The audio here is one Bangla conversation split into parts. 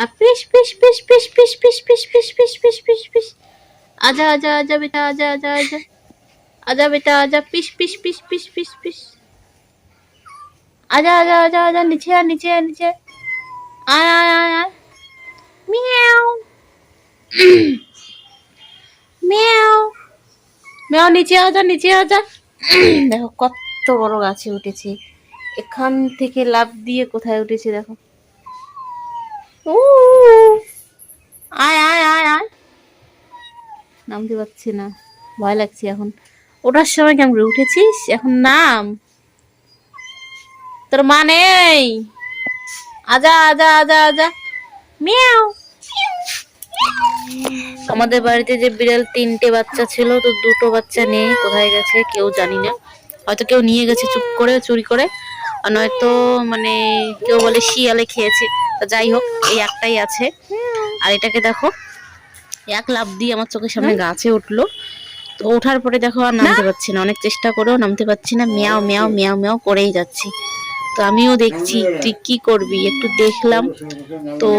আর পিস পিস পিস পিস পিস পিস পিস পিস পিস পিস পিস পিস আজা আজা আজা বেটা আজা আজা আজা আজা বেটা আজা পিস পিস পিস পিস পিস পিস আজা আজা আজা আজা নিচে আর নিচে আয় নিচে আয় আয় আয় আয় মিয়াও মিয়াও মিয়াও নিচে আজা নিচে আজা দেখো কত বড় গাছে উঠেছে এখান থেকে লাভ দিয়ে কোথায় উঠেছে দেখো নামতে পারছি না। ভয় লাগছে এখন। ওঠার সময় কেমন করে উঠেছিস? এখন নাম। তোর মা নেই। আজা আজা আজা আজা। মিয়াও। আমাদের বাড়িতে যে বিড়াল তিনটে বাচ্চা ছিল, তো দুটো বাচ্চা নেই, কোথায় গেছে কেউ জানি না। হয়তো কেউ নিয়ে গেছে চুপ করে, চুরি করে। আর নয়তো মানে কেউ বলে শিয়ালে খেয়েছে। যাই হোক, এই একটাই আছে। আর এটাকে দেখো এক লাভ দিয়ে আমার চোখের সামনে গাছে উঠল। তো ওঠার পরে দেখো আর নামতে পারছি না অনেক চেষ্টা করেও নামতে পারছি না। মিয়াও মিয়াও মিয়াও মিয়াও করেই যাচ্ছি। তো আমিও দেখছি তুই কি করবি? একটু দেখলাম। তো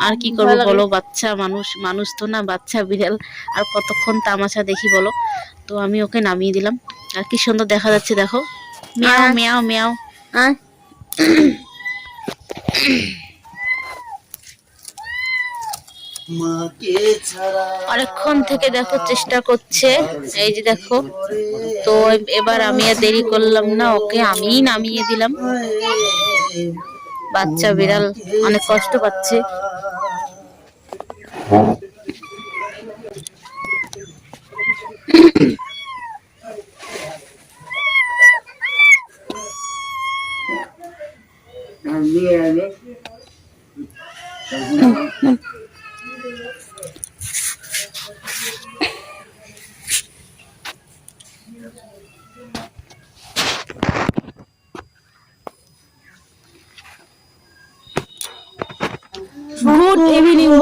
আর কি করব বলো? বাচ্চা মানুষ মানুষ তো না বাচ্চা বিড়াল। আর কতক্ষণ তামাশা দেখি বলো? তো আমি ওকে নামিয়ে দিলাম। আর কি সুন্দর দেখা যাচ্ছে দেখো। Miao Miao Miao. অনেকক্ষণ থেকে দেখো চেষ্টা করছে। এই যে দেখো তো এবার আমি আর দেরি করলাম না ওকে আমিই নামিয়ে দিলাম। বাচ্চা বিড়াল অনেক কষ্ট পাচ্ছে।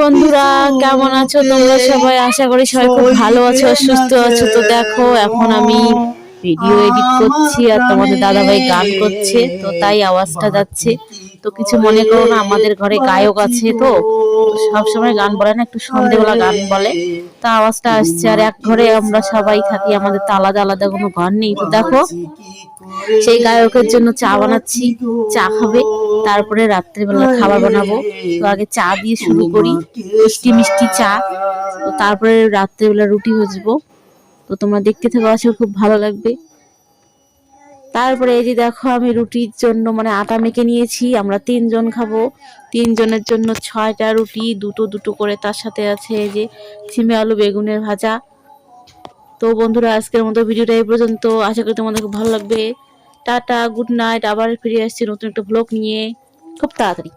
বন্ধুরা। কেমন আছো তোমরা সবাই? আশা করি সবাই খুব ভালো আছো, সুস্থ আছো। তো দেখো, এখন আমি ভিডিও এডিট করছি আর তোমাদের দাদাভাই গান করছে, তো তাই আওয়াজটা যাচ্ছে। তো কিছু মনে করো না, আমাদের ঘরে গায়ক আছে তো সব সময় গান বলে না, একটু সন্ধেবেলা গান বলে। তা আওয়াজটা আসছে, আর এক ঘরে আমরা সবাই থাকি, আমাদের তো আলাদা আলাদা কোনো ঘর নেই। তো দেখো, সেই গায়কের জন্য চা বানাচ্ছি, চা খাবে, তারপরে রাত্রেবেলা খাবার বানাবো। তো আগে চা দিয়ে শুরু করি, মিষ্টি মিষ্টি চা। তো তারপরে রাত্রেবেলা রুটি ভাজবো। তো তোমরা দেখতে থাকো, আশা খুব ভালো লাগবে। তারপরে এই যে দেখো, আমি রুটির জন্য মানে আটা মেখে নিয়েছি, আমরা তিনজন খাব। তিনজনের জন্য ছয়টা রুটি, দুটো দুটো করে তার সাথে আছে এই যে ছিমে আলু বেগুনের ভাজা। তো বন্ধুরা, আজকের মতো ভিডিওটা এই পর্যন্ত। আশা করি তোমাদের খুব ভালো লাগবে। Tata, good night. আবার ফিরে আসছি নতুন একটা ব্লগ নিয়ে। খুব তাড়াতাড়ি।